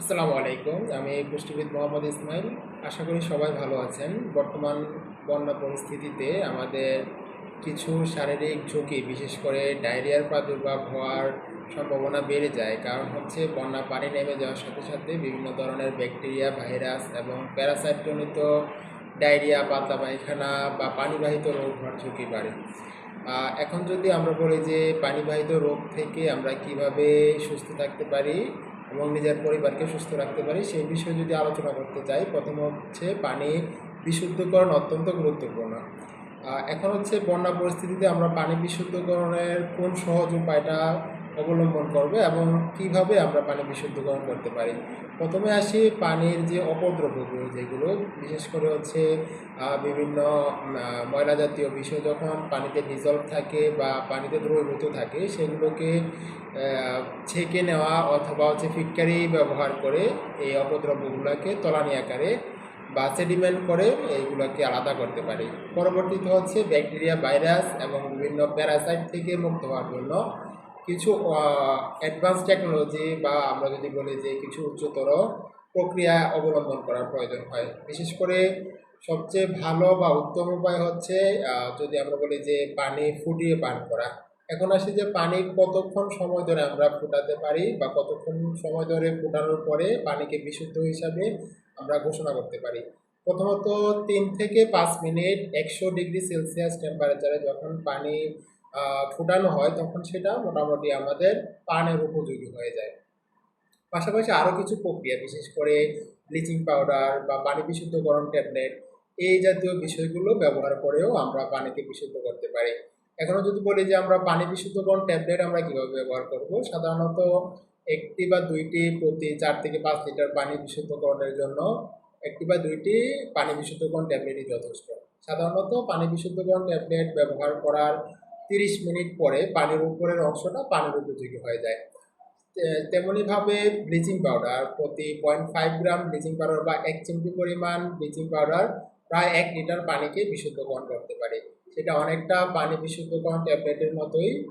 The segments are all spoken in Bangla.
আসসালামু আলাইকুম। আমি পুষ্টিবিদ মোহাম্মদ ইসমাইল। আশা করি সবাই ভালো আছেন। বর্তমান বন্যা পরিস্থিতিতে আমাদের কিছু শারীরিক ঝুঁকি, বিশেষ করে ডায়রিয়ার প্রাদুর্ভাব হওয়ার সম্ভাবনা বেড়ে যায়। কারণ হচ্ছে বন্যা পানি নেমে যাওয়ার সাথে সাথে বিভিন্ন ধরনের ব্যাকটেরিয়া, ভাইরাস এবং প্যারাসাইটজনিত ডায়রিয়া, পাতলা পায়খানা বা পানিবাহিত রোগ হওয়ার ঝুঁকি বাড়ে। এখন যদি আমরা বলি যে পানিবাহিত রোগ থেকে আমরা কীভাবে সুস্থ থাকতে পারি এবং নিজের পরিবারকে সুস্থ রাখতে পারি, সেই বিষয়ে যদি আলোচনা করতে চাই, প্রথম হচ্ছে পানি বিশুদ্ধকরণ অত্যন্ত গুরুত্বপূর্ণ। এখন হচ্ছে বন্যা পরিস্থিতিতে আমরা পানি বিশুদ্ধকরণের কোন সহজ উপায়টা অবলম্বন করবে এবং কীভাবে আমরা পানি বিশুদ্ধকরণ করতে পারি। প্রথমে আসি পানির যে অপদ্রব্যগুলো যেগুলো বিশেষ করে হচ্ছে বিভিন্ন ময়লা জাতীয় বিষয় যখন পানিতে ডিজলভ থাকে বা পানিতে দ্রবীভূত থাকে, সেগুলোকে ছেঁকে নেওয়া অথবা হচ্ছে ফিটকারি ব্যবহার করে এই অপদ্রব্যগুলোকে তলানি আকারে বা সেডিমেন্ট করে এইগুলোকে আলাদা করতে পারি। পরবর্তীতে হচ্ছে ব্যাকটেরিয়া, ভাইরাস এবং বিভিন্ন প্যারাসাইট থেকে মুক্ত হওয়ার জন্য কিছু অ্যাডভান্স টেকনোলজি বা আমরা যদি বলি যে কিছু উচ্চতর প্রক্রিয়া অবলম্বন করার প্রয়োজন হয়। বিশেষ করে সবচেয়ে ভালো বা উত্তম উপায় হচ্ছে যদি আমরা বলি যে পানি ফুটিয়ে পান করা। এখন আসি যে পানি কতক্ষণ সময় ধরে আমরা ফুটাতে পারি বা কতক্ষণ সময় ধরে ফুটানোর পরে পানিকে বিশুদ্ধ হিসাবে আমরা ঘোষণা করতে পারি? প্রথমত তিন থেকে পাঁচ মিনিট একশো ডিগ্রি সেলসিয়াস টেম্পারেচারে যখন পানি ফুটানো হয়, তখন সেটা মোটামুটি আমাদের পানের উপযোগী হয়ে যায়। পাশাপাশি আরও কিছু প্রক্রিয়া, বিশেষ করে ব্লিচিং পাউডার বা পানি বিশুদ্ধকরণ ট্যাবলেট এই জাতীয় বিষয়গুলো ব্যবহার করেও আমরা পানিকে বিশুদ্ধ করতে পারি। এখনও যদি বলি যে আমরা পানি বিশুদ্ধকরণ ট্যাবলেট আমরা কীভাবে ব্যবহার করব, সাধারণত একটি বা দুইটি প্রতি চার থেকে পাঁচ লিটার পানি বিশুদ্ধকরণের জন্য একটি বা দুইটি পানি বিশুদ্ধকরণ ট্যাবলেটই যথেষ্ট। সাধারণত পানি বিশুদ্ধকরণ ট্যাবলেট ব্যবহার করার তিরিশ মিনিট পরে পানির উপরের অংশটা পানির উপযোগী হয়ে যায়। তে- তেমনিভাবে ব্লিচিং পাউডার প্রতি point five gram bleaching powder বা এক চিমটি পরিমাণ ব্লিচিং পাউডার প্রায় এক লিটার পানিকে বিশুদ্ধকরণ করতে পারে। সেটা অনেকটা পানি বিশুদ্ধকরণ ট্যাবলেটের মতোই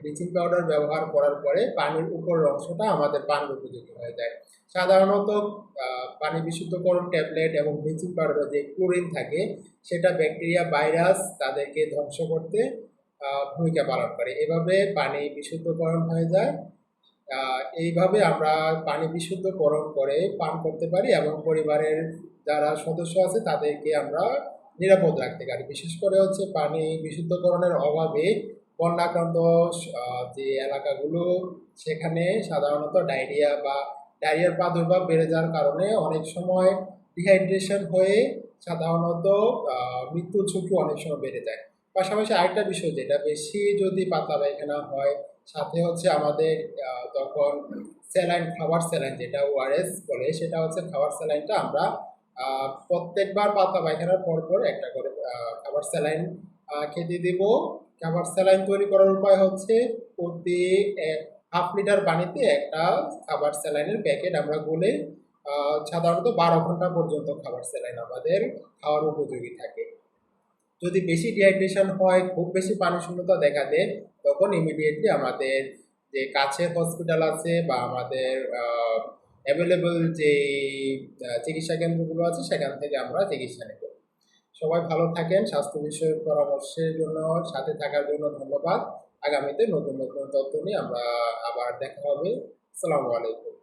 ব্লিচিং পাউডার ব্যবহার করার পরে পানির উপরের অংশটা আমাদের পানির উপযোগী হয়ে যায়। সাধারণত পানি বিশুদ্ধকরণ ট্যাবলেট এবং ব্লিচিং পাউডারে যে ক্লোরিন থাকে, সেটা ব্যাকটেরিয়া, ভাইরাস তাদেরকে ধ্বংস করতে ভূমিকা পালন করে। এভাবে পানি বিশুদ্ধকরণ হয়ে যায়। এইভাবে আমরা পানি বিশুদ্ধকরণ করে পান করতে পারি এবং পরিবারের যারা সদস্য আছে তাদেরকে আমরা নিরাপদ রাখতে পারি। বিশেষ করে হচ্ছে পানি বিশুদ্ধকরণের অভাবে বন্যাক্রান্ত যে এলাকাগুলো, সেখানে সাধারণত ডায়রিয়া বা ডায়রিয়ার প্রাদুর্ভাব বেড়ে যাওয়ার কারণে অনেক সময় ডিহাইড্রেশন হয়ে সাধারণত মৃত্যুর ঝুঁকি অনেক সময় বেড়ে যায়। পাশাপাশি আরেকটা বিষয় যেটা বেশি যদি পাতলা পায়খানা হয়, সাথে হচ্ছে আমাদের তখন স্যালাইন, খাবার স্যালাইন যেটা ওআরএস বলে, সেটা হচ্ছে খাবার স্যালাইনটা আমরা প্রত্যেকবার পাতলা পায়খানার পর পর একটা করে খাবার স্যালাইন খেতে দিব। খাবার স্যালাইন তৈরি করার উপায় হচ্ছে প্রতি হাফ লিটার পানিতে একটা খাবার স্যালাইনের প্যাকেট আমরা গুলে সাধারণত বারো ঘণ্টা পর্যন্ত খাবার স্যালাইন আমাদের খাওয়ার উপযোগী থাকে। যদি বেশি ডিহাইড্রেশন হয়, খুব বেশি পানি শূন্যতা দেখা দেয় তখন ইমিডিয়েটলি আমাদের যে কাছে হসপিটাল আছে বা আমাদের অ্যাভেলেবল যে চিকিৎসা কেন্দ্রগুলো আছে, সেখান থেকে আমরা চিকিৎসা নেব। সবাই ভালো থাকেন, স্বাস্থ্য বিষয়ক পরামর্শের জন্য, সাথে থাকার জন্য ধন্যবাদ। আগামীতে নতুন নতুন তথ্য নিয়ে আমরা আবার দেখা হবে। আসসালামু আলাইকুম।